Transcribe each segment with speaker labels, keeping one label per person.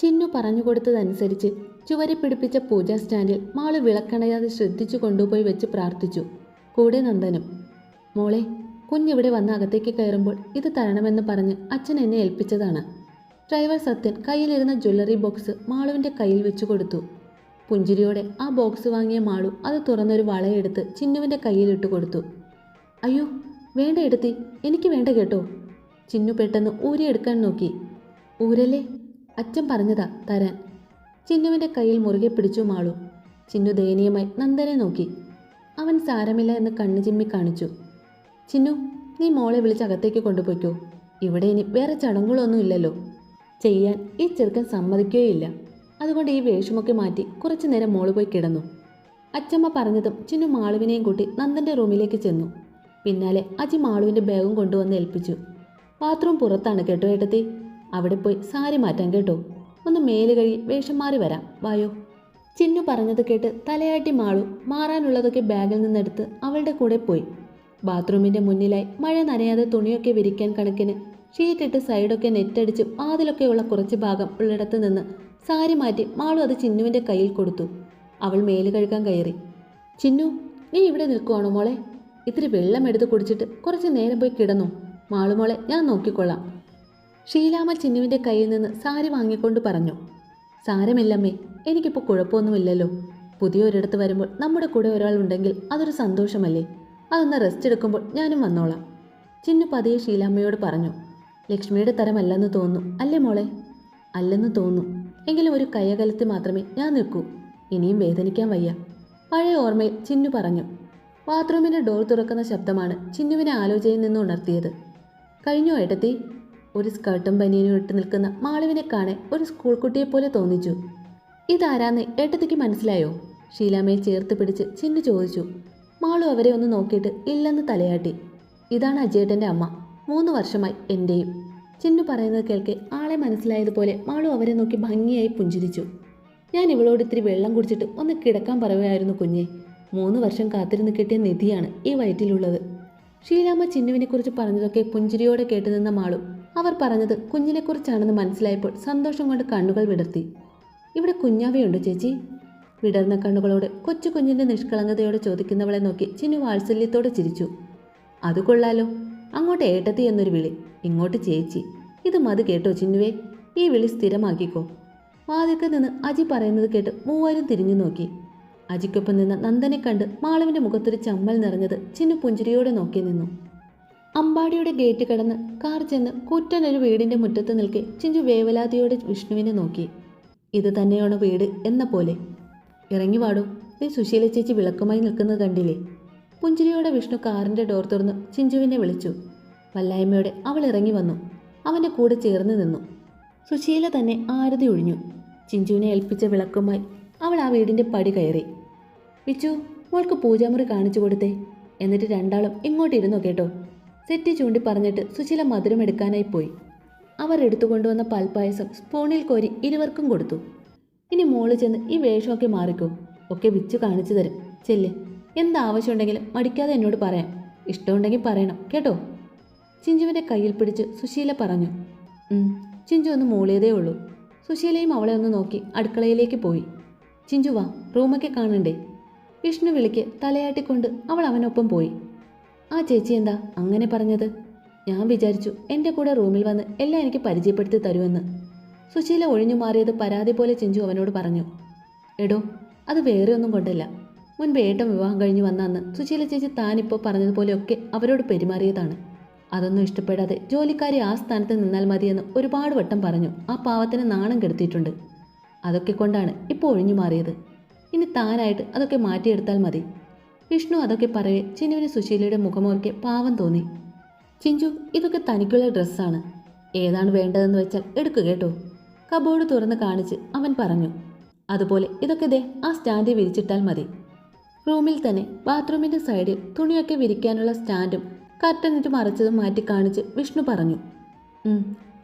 Speaker 1: ചിന്നു പറഞ്ഞു കൊടുത്തതനുസരിച്ച് ചുവരി പിടിപ്പിച്ച പൂജാ സ്റ്റാൻഡിൽ മാൾ വിളക്കണയാതെ ശ്രദ്ധിച്ചു കൊണ്ടുപോയി വെച്ച് പ്രാർത്ഥിച്ചു. കൂടെ നന്ദനും. മോളെ കുഞ്ഞിവിടെ വന്ന് അകത്തേക്ക് കയറുമ്പോൾ ഇത് തരണമെന്ന് പറഞ്ഞ് അച്ഛൻ എന്നെ ഏൽപ്പിച്ചതാണ്. ഡ്രൈവർ സത്യൻ കയ്യിലിരുന്ന ജ്വല്ലറി ബോക്സ് മാളുവിന്റെ കയ്യിൽ വെച്ചു കൊടുത്തു. പുഞ്ചിരിയോടെ ആ ബോക്സ് വാങ്ങിയ മാളു അത് തുറന്നൊരു വളയെടുത്ത് ചിന്നുവിന്റെ കയ്യിലിട്ട് കൊടുത്തു. അയ്യോ വേണ്ട എടുത്തി. എനിക്ക് വേണ്ട കേട്ടോ. ചിന്നു പെട്ടെന്ന് ഊരിയെടുക്കാൻ നോക്കി. ഊരല്ലേ? അച്ഛൻ പറഞ്ഞതാ തരാൻ. ചിന്നുവിന്റെ കയ്യിൽ മുറുകെ പിടിച്ചു മാളു. ചിന്നു ദയനീയമായി നന്ദനെ നോക്കി. അവൻ സാരമില്ല എന്ന് കണ്ണു ചിമ്മി കാണിച്ചു. ചിന്നു നീ മോളെ വിളിച്ച് അകത്തേക്ക് കൊണ്ടുപോയിക്കോ. ഇവിടെ ഇനി വേറെ ചടങ്ങുകളൊന്നും ഇല്ലല്ലോ. ചെയ്യാൻ ഈ ചെറുക്കൻ സമ്മതിക്കുകയില്ല. അതുകൊണ്ട് ഈ വേഷമൊക്കെ മാറ്റി കുറച്ചു നേരം മോൾ പോയി കിടന്നു. അച്ചമ്മ പറഞ്ഞതും ചിന്നു മാളുവിനെയും കൂട്ടി നന്ദന്റെ റൂമിലേക്ക് ചെന്നു. പിന്നാലെ അജി മാളുവിന്റെ ബാഗും കൊണ്ടുവന്ന് ഏൽപ്പിച്ചു. ബാത്റൂം പുറത്താണ് കേട്ടോ ഏട്ടത്തി. അവിടെ പോയി സാരി മാറ്റാൻ കേട്ടോ. ഒന്ന് മേൽ കഴി വേഷം മാറി വരാം. വായോ. ചിന്നു പറഞ്ഞത് കേട്ട് തലയാട്ടി മാളു മാറാനുള്ളതൊക്കെ ബാഗിൽ നിന്നെടുത്ത് അവളുടെ കൂടെ പോയി. ബാത്റൂമിന്റെ മുന്നിലായി മഴ നനയാതെ തുണിയൊക്കെ വിരിക്കാൻ കണക്കിന് ഷീറ്റിട്ട് സൈഡൊക്കെ നെറ്റടിച്ച് വാതിലൊക്കെയുള്ള കുറച്ച് ഭാഗം ഉള്ളിടത്ത് നിന്ന് സാരി മാറ്റി മാളു അത് ചിന്നുവിന്റെ കയ്യിൽ കൊടുത്തു. അവൾ മേൽ കഴുകാൻ കയറി. ചിന്നു നീ ഇവിടെ നിൽക്കുവാണോ മോളെ? ഇത്തിരി വെള്ളം എടുത്ത് കുടിച്ചിട്ട് കുറച്ച് നേരം പോയി കിടന്നു. മാളുമോളെ ഞാൻ നോക്കിക്കൊള്ളാം. ഷീലാമ്മ ചിന്നുവിന്റെ കയ്യിൽ നിന്ന് സാരി വാങ്ങിക്കൊണ്ട് പറഞ്ഞു സാരമില്ലമ്മേ എനിക്കിപ്പോൾ കുഴപ്പമൊന്നുമില്ലല്ലോ. പുതിയൊരിടത്ത് വരുമ്പോൾ നമ്മുടെ കൂടെ ഒരാൾ ഉണ്ടെങ്കിൽ അതൊരു സന്തോഷമല്ലേ? അതൊന്ന് റെസ്റ്റ് എടുക്കുമ്പോൾ ഞാനും വന്നോളാം. ചിന്നു പതിയെ ഷീലാമ്മയോട് പറഞ്ഞു ലക്ഷ്മിയുടെ തരമല്ലെന്ന് തോന്നുന്നു അല്ലേ മോളെ? അല്ലെന്ന് തോന്നുന്നു. എങ്കിലും ഒരു കയ്യകലത്തിൽ മാത്രമേ ഞാൻ നിൽക്കൂ. ഇനിയും വേദനിക്കാൻ വയ്യ. പഴയ ഓർമ്മയിൽ ചിന്നു പറഞ്ഞു ബാത്റൂമിന്റെ ഡോർ തുറക്കുന്ന ശബ്ദമാണ് ചിന്നുവിനെ ആലോചനയിൽ നിന്ന് ഉണർത്തിയത്. കഴിഞ്ഞോ ഏട്ടത്തി? ഒരു സ്കർട്ടും ബനിയനും ഇട്ട് നിൽക്കുന്ന മാളുവിനെ കാണെ ഒരു സ്കൂൾ കുട്ടിയെ പോലെ തോന്നിച്ചു. ഇതാരാന്ന് ഏട്ടത്തിക്ക് മനസ്സിലായോ? ഷീലാമ്മയെ ചേർത്ത് പിടിച്ച് ചിന്നു ചോദിച്ചു. മാളു അവരെ ഒന്ന് നോക്കിയിട്ട് ഇല്ലെന്ന് തലയാട്ടി. ഇതാണ് അജയേട്ടന്റെ അമ്മ. മൂന്ന് വർഷമായി എന്റെയും. ചിന്നു പറയുന്നത് കേൾക്കെ ആളെ മനസ്സിലായതുപോലെ മാളു അവരെ നോക്കി ഭംഗിയായി പുഞ്ചിരിച്ചു. ഞാൻ ഇവളോട് ഇത്തിരി വെള്ളം കുടിച്ചിട്ട് ഒന്ന് കിടക്കാൻ പറയുമായിരുന്നു കുഞ്ഞെ. മൂന്ന് വർഷം കാത്തിരുന്ന് കിട്ടിയ നിധിയാണ് ഈ വയറ്റിലുള്ളത്. ഷീലാമ്മ ചിന്നുവിനെക്കുറിച്ച് പറഞ്ഞതൊക്കെ പുഞ്ചിരിയോടെ കേട്ടുനിന്ന മാളു അവർ പറഞ്ഞത് കുഞ്ഞിനെക്കുറിച്ചാണെന്ന് മനസ്സിലായപ്പോൾ സന്തോഷം കൊണ്ട് കണ്ണുകൾ വിടർത്തി. ഇവിടെ കുഞ്ഞാവയുണ്ടോ ചേച്ചി? വിടർന്ന കണ്ണുകളോട് കൊച്ചു കുഞ്ഞിന്റെ നിഷ്കളങ്കതയോടെ ചോദിക്കുന്നവളെ നോക്കി ചിന്നു വാത്സല്യത്തോടെ ചിരിച്ചു. അത് കൊള്ളാലോ. അങ്ങോട്ട് ഏട്ടത്തി എന്നൊരു വിളി. ഇങ്ങോട്ട് ചേച്ചി. ഇത് മതി കേട്ടോ ചിന്നുവേ. ഈ വിളി സ്ഥിരമാക്കിക്കോ. വാതിൽക്ക് നിന്ന് അജി പറയുന്നത് കേട്ട് മൂവരും തിരിഞ്ഞു നോക്കി. അജിക്കൊപ്പം നിന്ന് നന്ദനെ കണ്ട് മാളവിന്റെ മുഖത്തൊരു ചമ്മൽ നിറഞ്ഞത് ചിന്നു പുഞ്ചിരിയോടെ നോക്കി നിന്നു. അമ്പാടിയുടെ ഗേറ്റ് കടന്ന് കാർ ചെന്ന് കുറ്റനൊരു വീടിന്റെ മുറ്റത്ത് നിൽക്കെ ചിഞ്ചു വേവലാതിയോടെ വിഷ്ണുവിനെ നോക്കി. ഇത് തന്നെയാണ് വീട് എന്ന പോലെ. ഇറങ്ങി വാടും. നീ സുശീല ചേച്ചി വിളക്കുമായി നിൽക്കുന്നത് കണ്ടില്ലേ. പുഞ്ചിരിയോടെ വിഷ്ണു കാറിന്റെ ഡോർ തുറന്ന് ചിഞ്ചുവിനെ വിളിച്ചു. വല്ലായ്മയോടെ അവൾ ഇറങ്ങി വന്നു. അവന്റെ കൂടെ ചേർന്ന് നിന്നു. സുശീല തന്നെ ആരതി ഒഴിഞ്ഞു. ചിഞ്ചുവിനെ ഏൽപ്പിച്ച വിളക്കുമായി അവൾ ആ വീടിന്റെ പടി കയറി. വിച്ചു മോൾക്ക് പൂജാമുറി കാണിച്ചു കൊടുത്തേ. എന്നിട്ട് രണ്ടാളും ഇങ്ങോട്ടിരുന്നു കേട്ടോ. സെറ്റി ചൂണ്ടി പറഞ്ഞിട്ട് സുശീല മധുരം എടുക്കാനായി പോയി. അവർ എടുത്തുകൊണ്ടുവന്ന പാൽപ്പായസം സ്പൂണിൽ കോരി ഇരുവർക്കും കൊടുത്തു. ഇനി മോൾ ചെന്ന് ഈ വേഷമൊക്കെ മാറിക്കോ. ഒക്കെ വിച്ചു കാണിച്ചു തരും. ചെല്ല്. എന്താവശ്യമുണ്ടെങ്കിലും മടിക്കാതെ എന്നോട് പറയാം. ഇഷ്ടമുണ്ടെങ്കിൽ പറയണം. കേട്ടോ? ചിഞ്ചുവിന്റെ കയ്യിൽ പിടിച്ച് സുശീല പറഞ്ഞു. ചിഞ്ചു ഒന്ന് മൂളിയതേ ഉള്ളൂ. സുശീലയും അവളെ ഒന്ന് നോക്കി അടുക്കളയിലേക്ക് പോയി. ചിഞ്ചു വാ റൂമൊക്കെ കാണണ്ടേ? വിഷ്ണു വിളിക്ക് തലയാട്ടിക്കൊണ്ട് അവൾ അവനൊപ്പം പോയി. ആ ചേച്ചി എന്താ അങ്ങനെ പറഞ്ഞത്? ഞാൻ വിചാരിച്ചു എന്റെ കൂടെ റൂമിൽ വന്ന് എല്ലാം എനിക്ക് പരിചയപ്പെടുത്തി തരുമെന്ന്. സുശീല ഒഴിഞ്ഞു മാറിയത് പരാതി പോലെ ചിഞ്ചു അവനോട് പറഞ്ഞു. എടോ അത് വേറെ ഒന്നും കൊണ്ടല്ല. മുൻപ് ഏട്ടൻ വിവാഹം കഴിഞ്ഞ് വന്ന അന്ന് സുശീല ചേച്ചി താനിപ്പോൾ പറഞ്ഞതുപോലെയൊക്കെ അവരോട് പെരുമാറിയതാണ്. അതൊന്നും ഇഷ്ടപ്പെടാതെ ജോലിക്കാരി ആ സ്ഥാനത്ത് നിന്നാൽ മതിയെന്ന് ഒരുപാട് വട്ടം പറഞ്ഞു. ആ പാവത്തിന് നാണം കെടുത്തിയിട്ടുണ്ട്. അതൊക്കെ കൊണ്ടാണ് ഇപ്പോൾ ഒഴിഞ്ഞു മാറിയത്. ഇനി താനായിട്ട് അതൊക്കെ മാറ്റിയെടുത്താൽ മതി. വിഷ്ണു അതൊക്കെ പറയേ ചിനുവിന് സുശീലയുടെ മുഖമൊക്കെ പാവം തോന്നി. ചിഞ്ചു ഇതൊക്കെ തനിക്കുള്ള ഡ്രസ്സാണ്. ഏതാണ് വേണ്ടതെന്ന് വെച്ചാൽ എടുക്കുക കേട്ടോ. കബോർഡ് തുറന്ന് കാണിച്ച് അവൻ പറഞ്ഞു അതുപോലെ ഇതൊക്കെ ദേ ആ സ്റ്റാൻഡിൽ വിരിച്ചിട്ടാൽ മതി. റൂമിൽ തന്നെ ബാത്റൂമിന്റെ സൈഡിൽ തുണിയൊക്കെ വിരിക്കാനുള്ള സ്റ്റാൻഡും കർട്ടനിട്ട് മറച്ചതും മാറ്റി കാണിച്ച് വിഷ്ണു പറഞ്ഞു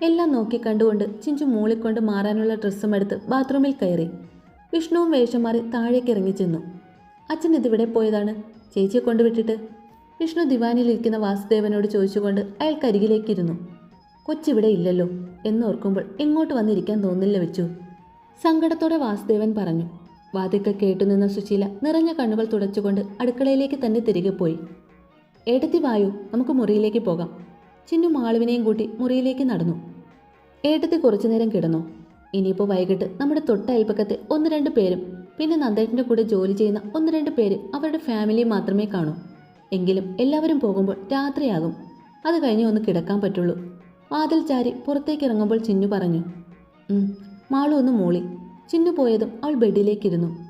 Speaker 1: എല്ലാം നോക്കി കണ്ടുകൊണ്ട് ചിഞ്ചു മൂളിക്കൊണ്ട് മാറാനുള്ള ഡ്രസ്സും എടുത്ത് ബാത്റൂമിൽ കയറി. വിഷ്ണുവും വേഷം മാറി താഴേക്ക് ഇറങ്ങി ചെന്നു. അച്ഛൻ ഇതിവിടെ പോയതാണ്. ചേച്ചിയെ കൊണ്ടുവിട്ടിട്ട്. വിഷ്ണു ദിവാനിലിരിക്കുന്ന വാസുദേവനോട് ചോദിച്ചുകൊണ്ട് അയാൾക്കരികിലേക്കിരുന്നു. കൊച്ചിവിടെ ഇല്ലല്ലോ എന്നോർക്കുമ്പോൾ ഇങ്ങോട്ട് വന്നിരിക്കാൻ തോന്നില്ല വെച്ചു. സങ്കടത്തോടെ വാസുദേവൻ പറഞ്ഞു. വാതിക്കൽ കേട്ടുനിന്ന സുശീല നിറഞ്ഞ കണ്ണുകൾ തുടച്ചുകൊണ്ട് അടുക്കളയിലേക്ക് തന്നെ തിരികെ പോയി. ഏട്ടത്തി വായു നമുക്ക് മുറിയിലേക്ക് പോകാം. ചിന്നു മാളുവിനെയും കൂട്ടി മുറിയിലേക്ക് നടന്നു. ഏട്ടത്തി കുറച്ചു നേരം കിടന്നു. ഇനിയിപ്പോൾ വൈകിട്ട് നമ്മുടെ തൊട്ടയൽപ്പക്കത്തെ ഒന്ന് രണ്ട് പേരും പിന്നെ നന്ദേട്ടന്റെ കൂടെ ജോലി ചെയ്യുന്ന ഒന്ന് രണ്ട് പേര് അവരുടെ ഫാമിലി മാത്രമേ കാണൂ. എങ്കിലും എല്ലാവരും പോകുമ്പോൾ രാത്രിയാകും. അത് കഴിഞ്ഞ് ഒന്ന് കിടക്കാൻ പറ്റുള്ളൂ. വാതിൽ ചാരി പുറത്തേക്ക് ഇറങ്ങുമ്പോൾ ചിന്നു പറഞ്ഞു. മാളു ഒന്ന് മൂളി. ചിന്നു പോയതും അവൾ ബെഡിലേക്കിരുന്നു.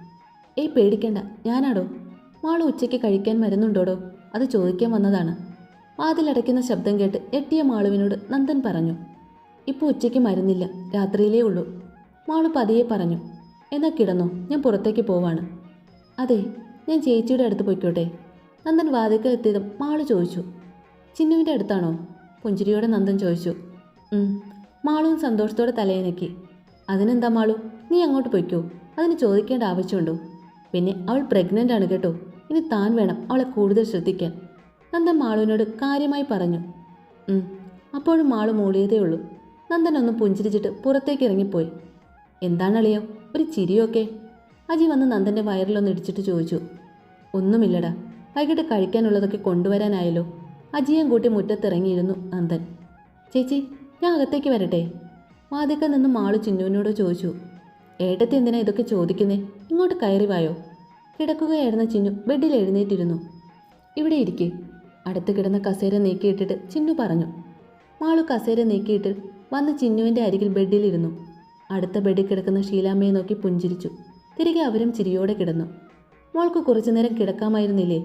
Speaker 1: ഏയ് പേടിക്കണ്ട. ഞാനാടോ? മാളു ഉച്ചയ്ക്ക് കഴിക്കാൻ മരുന്നുണ്ടോടോ അത് ചോദിക്കാൻ വന്നതാണ്. വാതിലടയ്ക്കുന്ന ശബ്ദം കേട്ട് എട്ടിയ മാളുവിനോട് നന്ദൻ പറഞ്ഞു ഇപ്പോൾ ഉച്ചയ്ക്ക് മരുന്നില്ല. രാത്രിയിലേ ഉള്ളൂ. മാളു പതിയെ പറഞ്ഞു എന്നാൽ കിടന്നോ ഞാൻ പുറത്തേക്ക് പോവാണ്. അതെ ഞാൻ ചേച്ചിയുടെ അടുത്ത് പോയിക്കോട്ടെ. നന്ദൻ വാതിക്കൽ എത്തിയതും മാളു ചോദിച്ചു. ചിന്നുവിന്റെ അടുത്താണോ? പുഞ്ചിരിയോടെ നന്ദൻ ചോദിച്ചു. മാളും മാളുവും സന്തോഷത്തോടെ തലയനക്കി അതിനെന്താ മാളു നീ അങ്ങോട്ട് പൊയ്ക്കോ അതിന് ചോദിക്കേണ്ട ആവശ്യമുണ്ടോ? പിന്നെ അവൾ പ്രഗ്നന്റ് ആണ് കേട്ടോ ഇനി താൻ വേണം അവളെ കൂടുതൽ ശ്രദ്ധിക്കാൻ. നന്ദൻ മാളുവിനോട് കാര്യമായി പറഞ്ഞു. അപ്പോഴും മാളു മൂളിയതേ ഉള്ളൂ. നന്ദൻ ഒന്ന് പുഞ്ചിരിച്ചിട്ട് പുറത്തേക്ക് ഇറങ്ങിപ്പോയി. എന്താണളിയോ ഒരു ചിരിയൊക്കെ. അജി വന്ന് നന്ദന്റെ വയറിലൊന്ന് ഇടിച്ചിട്ട് ചോദിച്ചു ഒന്നുമില്ലടാ വൈകിട്ട് കഴിക്കാനുള്ളതൊക്കെ കൊണ്ടുവരാനായല്ലോ. അജിയും കൂട്ടി മുറ്റത്തിറങ്ങിയിരുന്നു നന്ദൻ. ചേച്ചി ഞാൻ അകത്തേക്ക് വരട്ടെ? വാതിക്കൽ നിന്ന് മാളു ചിന്നുവിനോട് ചോദിച്ചു ഏട്ടത്തി എന്തിനാ ഇതൊക്കെ ചോദിക്കുന്നേ? ഇങ്ങോട്ട് കയറി വായോ? കിടക്കുകയായിരുന്ന ചിന്നു ബെഡിൽ എഴുന്നേറ്റിരുന്നു. ഇവിടെ ഇരിക്കേ. അടുത്ത് കിടന്ന കസേര നീക്കിയിട്ടിട്ട് ചിന്നു പറഞ്ഞു. മാളു കസേര നീക്കിയിട്ട് വന്ന് ചിന്നുവിന്റെ അരികിൽ ബെഡിലിരുന്നു. അടുത്ത ബെഡിൽ കിടക്കുന്ന ഷീലാമ്മയെ നോക്കി പുഞ്ചിരിച്ചു. തിരികെ അവരും ചിരിയോടെ കിടന്നു. മോൾക്ക് കുറച്ചു നേരം കിടക്കാമായിരുന്നില്ലേ?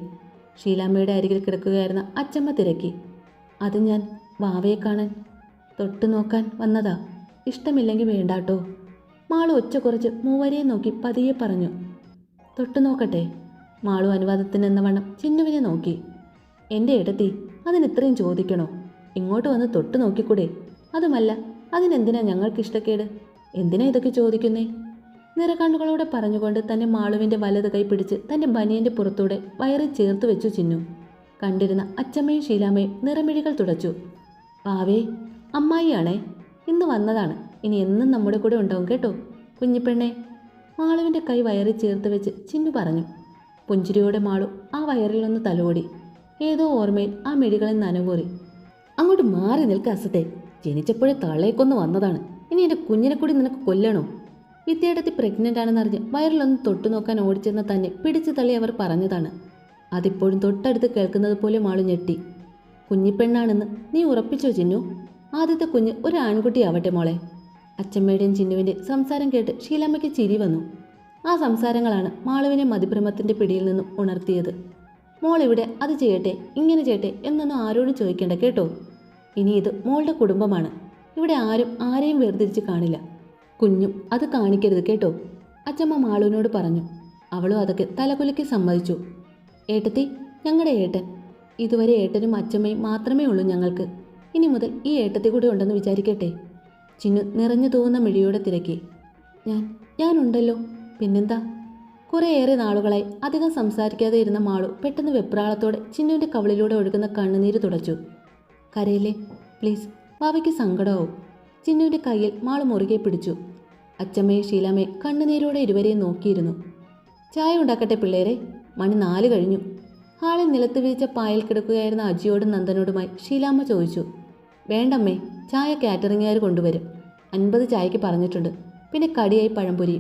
Speaker 1: ഷീലാമ്മയുടെ അരികിൽ കിടക്കുകയായിരുന്ന അച്ചമ്മ തിരക്കി. അത് ഞാൻ വാവയെ കാണാൻ തൊട്ടു നോക്കാൻ വന്നതാ. ഇഷ്ടമില്ലെങ്കിൽ വേണ്ടാട്ടോ. മാളു ഒച്ച കുറച്ച് മൂവരെയും നോക്കി പതിയെ പറഞ്ഞു. തൊട്ടു നോക്കട്ടെ. മാളു അനുവാദത്തിനെന്ന വണ്ണം ചിന്നുവിനെ നോക്കി. എന്റെ ഇടത്തി അതിന് ഇത്രയും ചോദിക്കണോ? ഇങ്ങോട്ട് വന്ന് തൊട്ടു നോക്കിക്കൂടെ? അതുമല്ല അതിനെന്തിനാ ഞങ്ങൾക്ക് ഇഷ്ടക്കേട് എന്തിനാ ഇതൊക്കെ ചോദിക്കുന്നേ? നിറകണ്ണുകളോടെ പറഞ്ഞുകൊണ്ട് തന്നെ മാളുവിന്റെ വലത് കൈ പിടിച്ച് തന്റെ ബനിയന്റെ പുറത്തൂടെ വയറിൽ ചേർത്ത് വെച്ചു ചിന്നു. കണ്ടിരുന്ന അച്ചമ്മയും ശീലാമ്മയും നിറമിഴികൾ തുടച്ചു. പാവേ അമ്മായിയാണേ. ഇന്ന് വന്നതാണ്. ഇനി എന്നും നമ്മുടെ കൂടെ ഉണ്ടാവും കേട്ടോ കുഞ്ഞിപ്പെണ്ണെ. മാളുവിന്റെ കൈ വയറിൽ ചേർത്ത് വെച്ച് ചിന്നു പറഞ്ഞു. പുഞ്ചിരിയോടെ മാളു ആ വയറിൽ ഒന്ന് തലോടി. ഏതോ ഓർമ്മയിൽ ആ മിഴികളിൽ നനവൂറി. അങ്ങോട്ട് മാറി നിൽക്കാസത്തെ ജനിച്ചപ്പോഴേ തള്ളേക്കൊന്ന് വന്നതാണ്. ഇനി എന്റെ കുഞ്ഞിനെ കൂടി നിനക്ക് കൊല്ലണോ? വിദ്യയുടെ പ്രഗ്നന്റ് ആണെന്നറിഞ്ഞ് വയറിലൊന്ന് തൊട്ടു നോക്കാൻ ഓടിച്ചെന്ന തന്നെ പിടിച്ചു തള്ളി അവർ പറഞ്ഞതാണ്. അതിപ്പോഴും തൊട്ടടുത്ത് കേൾക്കുന്നത് പോലെ മാളു ഞെട്ടി. കുഞ്ഞിപ്പെണ്ണാണെന്ന് നീ ഉറപ്പിച്ചോ ചിന്നു? ആദ്യത്തെ കുഞ്ഞ് ഒരു ആൺകുട്ടിയാവട്ടെ മോളെ. അച്ചമ്മയുടെയും ചിന്നുവിന്റെ സംസാരം കേട്ട് ഷീലാമ്മയ്ക്ക് ചിരി വന്നു. ആ സംസാരങ്ങളാണ് മാളുവിനെ മതിഭ്രമത്തിന്റെ പിടിയിൽ നിന്നും ഉണർത്തിയത്. മോൾ അത് ചെയ്യട്ടെ ഇങ്ങനെ ചെയ്യട്ടെ എന്നൊന്നും ആരോടും ചോദിക്കേണ്ട കേട്ടോ? ഇനി ഇത് മോളുടെ കുടുംബമാണ്. ഇവിടെ ആരും ആരെയും വേർതിരിച്ച് കാണില്ല. കുഞ്ഞും അത് കാണിക്കരുത് കേട്ടോ. അച്ചമ്മ മാളുവിനോട് പറഞ്ഞു. അവളും അതൊക്കെ തലകുലുക്കി സമ്മതിച്ചു. ഏട്ടത്തി ഞങ്ങളുടെ ഏട്ടൻ. ഇതുവരെ ഏട്ടനും അച്ചമ്മയും മാത്രമേ ഉള്ളൂ ഞങ്ങൾക്ക്. ഇനി മുതൽ ഈ ഏട്ടത്തി കൂടെ ഉണ്ടെന്ന് വിചാരിക്കട്ടെ. ചിന്നു നിറഞ്ഞു തൂവുന്ന മിഴിയോടെ തിരക്കി. ഞാൻ ഞാനുണ്ടല്ലോ. പിന്നെന്താ? കുറേയേറെ നാളുകളായി അധികം സംസാരിക്കാതെ ഇരുന്ന മാളു പെട്ടെന്ന് വെപ്രാളത്തോടെ ചിന്നുവിന്റെ കവളിലൂടെ ഒഴുകുന്ന കണ്ണുനീര് തുടച്ചു. കരയില്ലേ? പ്ലീസ്. വാവയ്ക്ക് സങ്കടവും ചിന്നുവിന്റെ കയ്യിൽ മാൾ മുറുകെ പിടിച്ചു. അച്ചമ്മയും ശീലാമ്മയും കണ്ണുനീരോടെ ഇരുവരെയും നോക്കിയിരുന്നു. ചായ ഉണ്ടാക്കട്ടെ പിള്ളേരെ? മണി നാല് കഴിഞ്ഞു. ഹാളിൽ നിലത്ത് വീഴ്ച പായൽ കിടക്കുകയായിരുന്ന അജിയോടും നന്ദനോടുമായി ഷീലാമ്മ ചോദിച്ചു വേണ്ടമ്മേ ചായ കാറ്ററിങ്ങുകാർ കൊണ്ടുവരും. അൻപത് ചായക്ക് പറഞ്ഞിട്ടുണ്ട്. പിന്നെ കടിയായി പഴംപൊരി.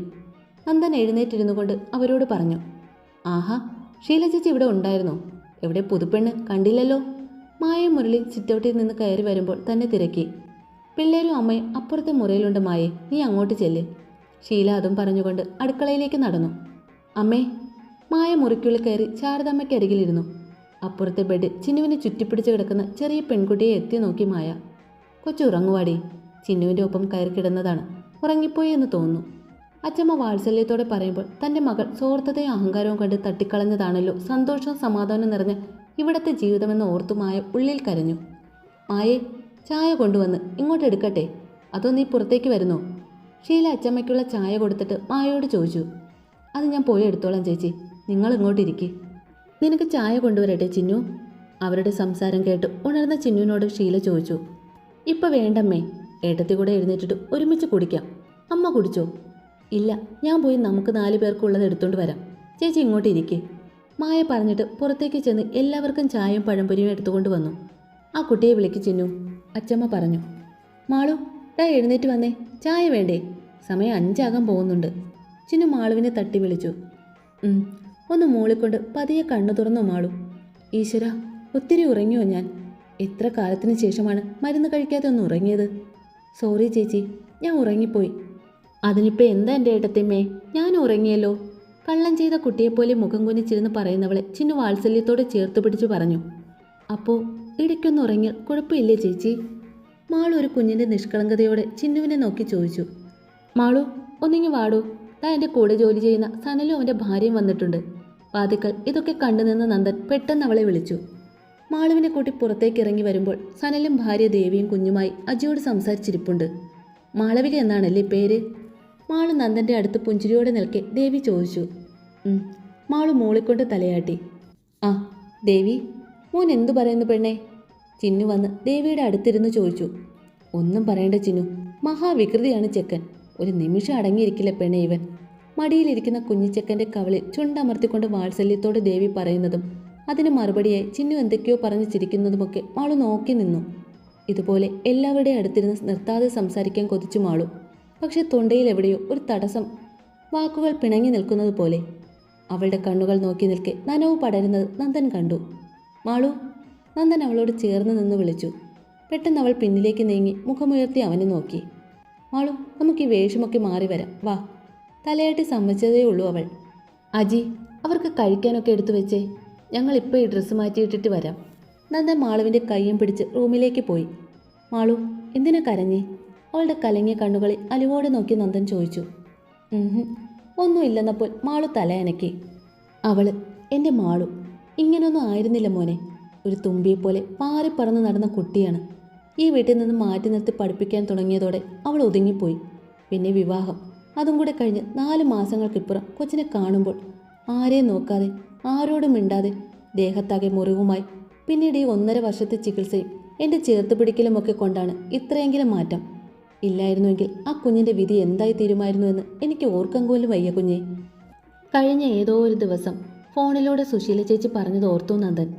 Speaker 1: നന്ദൻ എഴുന്നേറ്റിരുന്നു കൊണ്ട് അവരോട് പറഞ്ഞു ആഹാ ഷീല ചേച്ചി ഇവിടെ ഉണ്ടായിരുന്നോ? എവിടെ പുതുപ്പെണ്ണ് കണ്ടില്ലല്ലോ? മായ മുരളി സിറ്റൗട്ടിൽ നിന്ന് കയറി വരുമ്പോൾ തന്നെ തിരക്കി. പിള്ളേരും അമ്മയും അപ്പുറത്തെ മുറിയിലുണ്ട് മായെ നീ അങ്ങോട്ട് ചെല്ല്. ഷീല അതും പറഞ്ഞുകൊണ്ട് അടുക്കളയിലേക്ക് നടന്നു. അമ്മേ മായ മുറിക്കുള്ളിൽ കയറി ശാരദാമ്മയ്ക്ക് അരികിലിരുന്നു. അപ്പുറത്തെ ബെഡ് ചിന്നുവിനെ ചുറ്റിപ്പിടിച്ച് കിടക്കുന്ന ചെറിയ പെൺകുട്ടിയെ എത്തി നോക്കി മായ. കൊച്ചു ഉറങ്ങുവാടി ചിന്നുവിന്റെ ഒപ്പം കയറി കിടന്നതാണ്. ഉറങ്ങിപ്പോയി എന്ന് തോന്നുന്നു. അച്ചമ്മ വാത്സല്യത്തോടെ പറയുമ്പോൾ തന്റെ മകൾ സുഹൃത്തതയും അഹങ്കാരവും കണ്ട് തട്ടിക്കളഞ്ഞതാണല്ലോ സന്തോഷവും സമാധാനവും നിറഞ്ഞ ഇവിടത്തെ ജീവിതമെന്ന് ഓർത്തു മായ ഉള്ളിൽ കരഞ്ഞു. മായേ ചായ കൊണ്ടുവന്ന് ഇങ്ങോട്ട് എടുക്കട്ടെ? അതോ നീ പുറത്തേക്ക് വരുന്നോ? ഷീല അച്ചമ്മയ്ക്കുള്ള ചായ കൊടുത്തിട്ട് മായയോട് ചോദിച്ചു. അത് ഞാൻ പോയി എടുത്തോളാം ചേച്ചി. നിങ്ങൾ ഇങ്ങോട്ട് ഇരിക്കെ. നിനക്ക് ചായ കൊണ്ടുവരട്ടെ ചിന്നു? അവരുടെ സംസാരം കേട്ട് ഉണർന്ന ചിന്നുവിനോട് ഷീല ചോദിച്ചു. ഇപ്പം വേണ്ടമ്മേ. ഏട്ടത്തി കൂടെ എഴുന്നേറ്റിട്ട് ഒരുമിച്ച് കുടിക്കാം. അമ്മ കുടിച്ചോ? ഇല്ല ഞാൻ പോയി നമുക്ക് നാല് പേർക്കുള്ളത് എടുത്തുകൊണ്ട് വരാം. ചേച്ചി ഇങ്ങോട്ട് ഇരിക്കേ. മായ പറഞ്ഞിട്ട് പുറത്തേക്ക് ചെന്ന് എല്ലാവർക്കും ചായയും പഴംപൊരിയും എടുത്തുകൊണ്ട് വന്നു. ആ കുട്ടിയെ വിളിക്ക് ചിന്നു. അച്ചമ്മ പറഞ്ഞു മാളു ഡാ എഴുന്നേറ്റ് വന്നേ. ചായ വേണ്ടേ? സമയം അഞ്ചാകാൻ പോകുന്നുണ്ട്. ചിന്നു മാളുവിനെ തട്ടി വിളിച്ചു. ഒന്ന് മൂളിക്കൊണ്ട് പതിയെ കണ്ണു തുറന്നു മാളു. ഈശ്വര ഒത്തിരി ഉറങ്ങിയോ ഞാൻ? എത്ര കാലത്തിന് ശേഷമാണ് മരുന്ന് കഴിക്കാതെ ഒന്ന് ഉറങ്ങിയത്? സോറി ചേച്ചി ഞാൻ ഉറങ്ങിപ്പോയി. അതിനിപ്പോൾ എന്താ എന്റെ ഏട്ടത്തിമ്മേ ഞാൻ ഉറങ്ങിയല്ലോ. കള്ളം ചെയ്ത കുട്ടിയെപ്പോലെ മുഖം കുനിച്ചിരുന്ന് പറയുന്നവളെ ചിന്നു വാത്സല്യത്തോടെ ചേർത്ത് പിടിച്ചു പറഞ്ഞു. അപ്പോൾ ഇടയ്ക്കൊന്ന് കുഴപ്പമില്ലേ ചേച്ചി? മാളു ഒരു കുഞ്ഞിന്റെ നിഷ്കളങ്കതയോടെ ചിന്നുവിനെ നോക്കി ചോദിച്ചു. മാളു ഒന്നിങ്ങി വാടൂ. താ എന്റെ കൂടെ ജോലി ചെയ്യുന്ന സനലും അവന്റെ ഭാര്യയും വന്നിട്ടുണ്ട്. വാതിക്കൽ ഇതൊക്കെ കണ്ടുനിന്ന നന്ദൻ പെട്ടെന്ന് അവളെ വിളിച്ചു. മാളുവിനെ കൂട്ടി പുറത്തേക്ക് ഇറങ്ങി വരുമ്പോൾ സനലും ഭാര്യ ദേവിയും കുഞ്ഞുമായി അജിയോട് സംസാരിച്ചിരിപ്പുണ്ട്. മാളവിക എന്നാണല്ലേ പേര്? മാളു നന്ദന്റെ അടുത്ത് പുഞ്ചിരിയോടെ നിൽക്കെ ദേവി ചോദിച്ചു. മാളു മൂളിക്കൊണ്ട് തലയാട്ടി. ആ ദേവി മോൻ എന്തു പറയുന്നു പെണ്ണേ? ചിന്നു വന്ന് ദേവിയുടെ അടുത്തിരുന്ന് ചോദിച്ചു. ഒന്നും പറയേണ്ട ചിന്നു മഹാവികൃതിയാണ് ചെക്കൻ. ഒരു നിമിഷം അടങ്ങിയിരിക്കില്ല പെണ്ണേ ഇവൻ? മടിയിലിരിക്കുന്ന കുഞ്ഞിച്ചക്കന്റെ കവളിൽ ചുണ്ടമർത്തിക്കൊണ്ട് വാത്സല്യത്തോടെ ദേവി പറയുന്നതും അതിന് മറുപടിയായി ചിന്നു എന്തൊക്കെയോ പറഞ്ഞു ചിരിക്കുന്നതുമൊക്കെ മാളു നോക്കി നിന്നു. ഇതുപോലെ എല്ലാവരുടെയും അടുത്തിരുന്ന് നിർത്താതെ സംസാരിക്കാൻ കൊതിച്ചു മാളു. പക്ഷെ തൊണ്ടയിൽ എവിടെയോ ഒരു തടസ്സം. വാക്കുകൾ പിണങ്ങി നിൽക്കുന്നത് പോലെ. അവളുടെ കണ്ണുകൾ നോക്കി നിൽക്കെ നനവ് പടരുന്നത് നന്ദൻ കണ്ടു. മാളു നന്ദൻ അവളോട് ചേർന്ന് നിന്ന് വിളിച്ചു. പെട്ടെന്ന് അവൾ പിന്നിലേക്ക് നീങ്ങി മുഖമുയർത്തി അവനെ നോക്കി. മാളു നമുക്ക് ഈ വേഷമൊക്കെ മാറി വരാം. വാ. തലയാട്ടി സമ്മതിച്ചതേ ഉള്ളൂ അവൾ. അജി അവർക്ക് കഴിക്കാനൊക്കെ എടുത്തു വെച്ചേ. ഞങ്ങൾ ഇപ്പോൾ ഈ ഡ്രസ്സ് മാറ്റിയിട്ടിട്ട് വരാം. നന്ദൻ മാളുവിന്റെ കയ്യും പിടിച്ച് റൂമിലേക്ക് പോയി. മാളു എന്തിനാ കരഞ്ഞേ? അവളുടെ കലങ്ങിയ കണ്ണുകളിൽ അലിവോടെ നോക്കി നന്ദൻ ചോദിച്ചു. "ഉംഹും. ഒന്നുമില്ലെന്നപ്പോൾ മാളു തലയനക്കി അവൾ എന്റെ മാളു. ഇങ്ങനൊന്നും ആയിരുന്നില്ല മോനെ. ഒരു തുമ്പിയെപ്പോലെ പാറിപ്പറന്ന് നടന്ന കുട്ടിയാണ്. ഈ വീട്ടിൽ നിന്ന് മാറ്റി നിർത്തി പഠിപ്പിക്കാൻ തുടങ്ങിയതോടെ അവൾ ഒതുങ്ങിപ്പോയി. പിന്നെ വിവാഹം. അതും കൂടെ കഴിഞ്ഞ് നാല് മാസങ്ങൾക്കിപ്പുറം കൊച്ചിനെ കാണുമ്പോൾ ആരെയും നോക്കാതെ ആരോടും മിണ്ടാതെ ദേഹത്താകെ മുറിവുമായി പിന്നീട് ഈ ഒന്നര വർഷത്തെ ചികിത്സയും എന്റെ ചേർത്ത് പിടിക്കലുമൊക്കെ കൊണ്ടാണ് ഇത്രയെങ്കിലും മാറ്റം. ഇല്ലായിരുന്നുവെങ്കിൽ ആ കുഞ്ഞിന്റെ വിധി എന്തായി തീരുമായിരുന്നു എന്ന് എനിക്ക് ഓർക്കാൻ പോലും വയ്യ കുഞ്ഞെ. കഴിഞ്ഞ ഏതോ ഒരു ദിവസം ഫോണിലൂടെ സുശീല ചേച്ചി പറഞ്ഞത് ഓർത്തു നന്ദൻ.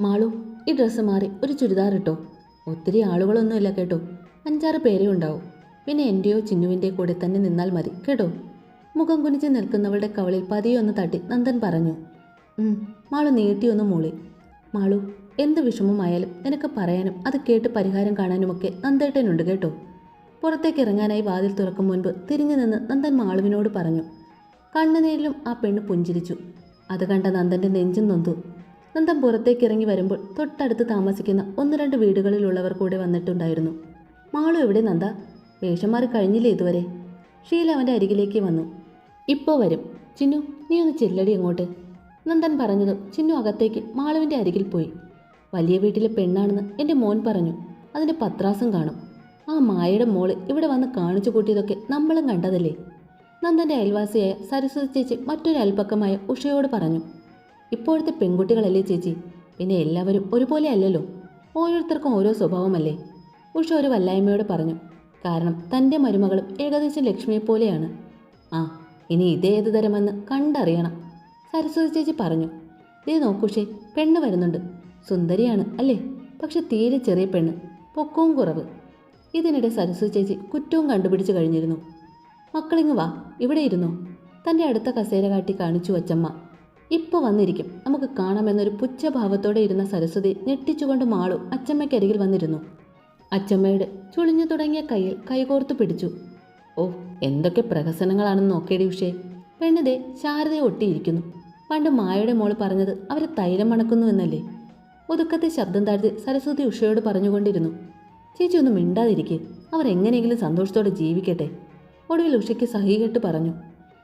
Speaker 1: മാളു ഈ ഡ്രസ്സ് മാറി ഒരു ചുരിദാർ ഇട്ടോ? ഒത്തിരി ആളുകളൊന്നുമില്ല കേട്ടോ. അഞ്ചാറ് പേരേ ഉണ്ടാവും. പിന്നെ എന്റെയോ ചിന്നുവിന്റെ കൂടെ തന്നെ നിന്നാൽ മതി കേട്ടോ? മുഖം കുനിച്ച് നിൽക്കുന്നവളുടെ കവളിൽ പതിയെ ഒന്ന് തട്ടി നന്ദൻ പറഞ്ഞു. മാളു നീട്ടിയൊന്ന് മൂളി. മാളു എന്ത് വിഷമമായാലും നിനക്ക് പറയാനും അത് കേട്ട് പരിഹാരം കാണാനുമൊക്കെ നന്ദേട്ടനുണ്ട് കേട്ടോ. പുറത്തേക്ക് ഇറങ്ങാനായി വാതിൽ തുറക്കും മുൻപ് തിരിഞ്ഞു നിന്ന് നന്ദൻ മാളുവിനോട് പറഞ്ഞു. കണ്ണുനീരിലും ആ പെണ്ണ് പുഞ്ചിരിച്ചു. അത് കണ്ട നന്ദന്റെ നെഞ്ചും നൊന്തു. നന്ദൻ പുറത്തേക്ക് ഇറങ്ങി വരുമ്പോൾ തൊട്ടടുത്ത് താമസിക്കുന്ന ഒന്ന് രണ്ട് വീടുകളിലുള്ളവർ കൂടെ വന്നിട്ടുണ്ടായിരുന്നു. മാളു എവിടെ നന്ദ? വേഷം മാറി കഴിഞ്ഞില്ലേ ഇതുവരെ? ഷീല അവന്റെ അരികിലേക്ക് വന്നു. ഇപ്പോൾ വരും. ചിന്നു നീ ഒന്ന് ചെല്ലടി അങ്ങോട്ട്. നന്ദൻ പറഞ്ഞതും ചിന്നു അകത്തേക്ക് മാളുവിന്റെ അരികിൽ പോയി. വലിയ വീട്ടിലെ പെണ്ണാണെന്ന് എന്റെ മോൻ പറഞ്ഞു. അതിന്റെ പത്രാസം കാണും. ആ മായയുടെ മോൾ ഇവിടെ വന്ന് കാണിച്ചു കൂട്ടിയതൊക്കെ നമ്മളും കണ്ടതല്ലേ? നന്ദന്റെ അയൽവാസിയായ സരസ്വതി ചേച്ചി മറ്റൊരു അയൽപ്പക്കമായ ഉഷയോട് പറഞ്ഞു ഇപ്പോഴത്തെ പെൺകുട്ടികളല്ലേ ചേച്ചി? പിന്നെ എല്ലാവരും ഒരുപോലെ അല്ലല്ലോ? ഓരോരുത്തർക്കും ഓരോ സ്വഭാവമല്ലേ? ഉഷ ഒരു വല്ലായ്മയോട് പറഞ്ഞു കാരണം തന്റെ മരുമകളും ഏകദേശം ലക്ഷ്മിയെ പോലെയാണ്. ആ ഇനി ഇതേത് തരമെന്ന് കണ്ടറിയണം. സരസ്വതി ചേച്ചി പറഞ്ഞു ദേ നോക്കുഷേ പെണ്ണ് വരുന്നുണ്ട്. സുന്ദരിയാണ് അല്ലേ? പക്ഷെ തീരെ ചെറിയ പെണ്ണ് പൊക്കവും കുറവ്. ഇതിനിടെ സരസു ചേച്ചി കുറ്റവും കണ്ടുപിടിച്ചു കഴിഞ്ഞിരുന്നു. മക്കളിങ്ങ് വാ ഇവിടെ ഇരുന്നോ? തന്റെ അടുത്ത കസേര കാട്ടി കാണിച്ചു വച്ചമ്മ ഇപ്പോൾ വന്നിരിക്കും. നമുക്ക് കാണാമെന്നൊരു പുച്ഛഭാവത്തോടെ ഇരുന്ന സരസ്വതി ഞെട്ടിച്ചുകൊണ്ട് മാളു അച്ചമ്മയ്ക്കരികിൽ വന്നിരുന്നു. അച്ചമ്മയുടെ ചുളിഞ്ഞു തുടങ്ങിയ കയ്യിൽ കൈകോർത്തു പിടിച്ചു. ഓ എന്തൊക്കെ പ്രഹസനങ്ങളാണെന്ന് നോക്കേടി ഉഷേ. പെണ്ണിതേ ശാരദയെ ഒട്ടിയിരിക്കുന്നു. പണ്ട് മായയുടെ മോൾ പറഞ്ഞത് അവരെ തൈലം മണക്കുന്നു എന്നല്ലേ? ഒതുക്കത്തെ ശബ്ദം താഴ്ത്തി സരസ്വതി ഉഷയോട് പറഞ്ഞുകൊണ്ടിരുന്നു. ചേച്ചി ഒന്നും മിണ്ടാതിരിക്കെ. അവർ എങ്ങനെയെങ്കിലും സന്തോഷത്തോടെ ജീവിക്കട്ടെ. ഒടുവിൽ ഉഷയ്ക്ക് സഹികെട്ട് പറഞ്ഞു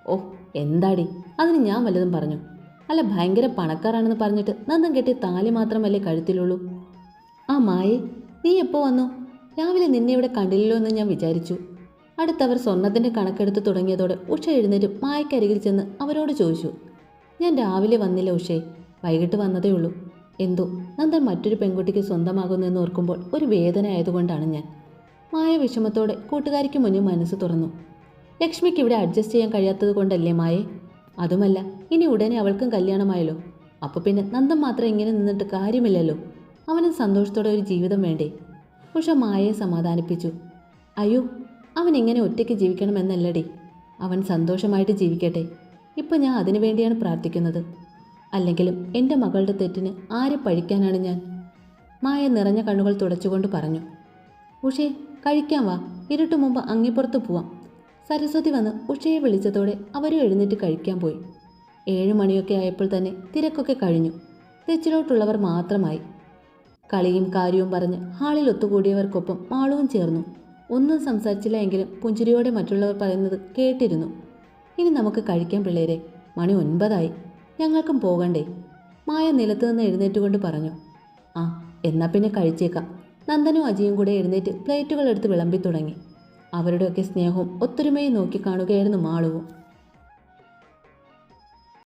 Speaker 1: ഓ എന്താടി? അതിന് ഞാൻ വല്ലതും പറഞ്ഞു. അല്ല ഭയങ്കര പണക്കാരാണെന്ന് പറഞ്ഞിട്ട് നന്ദം കെട്ടിയ താലി മാത്രമല്ലേ കഴുത്തിലുള്ളൂ? ആ മായേ നീ എപ്പോൾ വന്നു? രാവിലെ നിന്നെ ഇവിടെ കണ്ടില്ലല്ലോ എന്ന് ഞാൻ വിചാരിച്ചു. അടുത്തവർ സ്വർണത്തിന്റെ കണക്കെടുത്ത് തുടങ്ങിയതോടെ ഉഷ എഴുന്നേറ്റ് മായക്കരികിൽ ചെന്ന് അവരോട് ചോദിച്ചു ഞാൻ രാവിലെ വന്നില്ല ഉഷേ. വൈകിട്ട് വന്നതേ ഉള്ളൂ. എന്തോ? നന്ദൻ മറ്റൊരു പെൺകുട്ടിക്ക് സ്വന്തമാകുന്നു എന്ന് ഓർക്കുമ്പോൾ ഒരു വേദന ആയതുകൊണ്ടാണ് ഞാൻ. മായ വിഷമത്തോടെ കൂട്ടുകാരിക്ക് മുന്നിൽ മനസ്സ് തുറന്നു. ലക്ഷ്മിക്ക് ഇവിടെ അഡ്ജസ്റ്റ് ചെയ്യാൻ കഴിയാത്തത് കൊണ്ടല്ലേ മായെ? അതുമല്ല ഇനി ഉടനെ അവൾക്കും കല്യാണമായല്ലോ. അപ്പോൾ പിന്നെ നന്ദൻ മാത്രം ഇങ്ങനെ നിന്നിട്ട് കാര്യമില്ലല്ലോ. അവനും സന്തോഷത്തോടെ ഒരു ജീവിതം വേണ്ടേ? ഉഷ മായയെ സമാധാനിപ്പിച്ചു. അയ്യോ അവൻ ഇങ്ങനെ ഒറ്റയ്ക്ക് ജീവിക്കണമെന്നല്ലടി. അവൻ സന്തോഷമായിട്ട് ജീവിക്കട്ടെ. ഇപ്പം ഞാൻ അതിനു വേണ്ടിയാണ് പ്രാർത്ഥിക്കുന്നത്. അല്ലെങ്കിലും എന്റെ മകളുടെ തെറ്റിന് ആരെ പഴിക്കാനാണ് ഞാൻ? മായ നിറഞ്ഞ കണ്ണുകൾ തുടച്ചുകൊണ്ട് പറഞ്ഞു. ഉഷേ കഴിക്കാൻ വാ. ഇരുട്ടു മുമ്പ് അങ്ങിപ്പുറത്ത് പോവാം. സരസ്വതി വന്ന് ഉഷയെ വിളിച്ചതോടെ അവരും എഴുന്നേറ്റ് കഴിക്കാൻ പോയി. ഏഴ് മണിയൊക്കെ ആയപ്പോൾ തന്നെ തിരക്കൊക്കെ കഴിഞ്ഞു. തെച്ചിലോട്ടുള്ളവർ മാത്രമായി. കളിയും കാര്യവും പറഞ്ഞ് ഹാളിൽ ഒത്തുകൂടിയവർക്കൊപ്പം മാളവും ചേർന്നു. ഒന്നും സംസാരിച്ചില്ല എങ്കിലും പുഞ്ചിരിയോടെ മറ്റുള്ളവർ പറയുന്നത് കേട്ടിരുന്നു. ഇനി നമുക്ക് കഴിക്കാൻ പിള്ളേരെ. മണി ഒൻപതായി. ഞങ്ങൾക്കും പോകണ്ടേ. മായ നിലത്ത് നിന്ന് എഴുന്നേറ്റുകൊണ്ട് പറഞ്ഞു. ആ എന്നാൽ പിന്നെ കഴിച്ചേക്കാം. നന്ദനും അജിയും കൂടെ എഴുന്നേറ്റ് പ്ലേറ്റുകൾ എടുത്ത് വിളമ്പി തുടങ്ങി അവരുടെയൊക്കെ സ്നേഹവും ഒത്തൊരുമയും നോക്കി കാണുകയായിരുന്നു മാളുവും.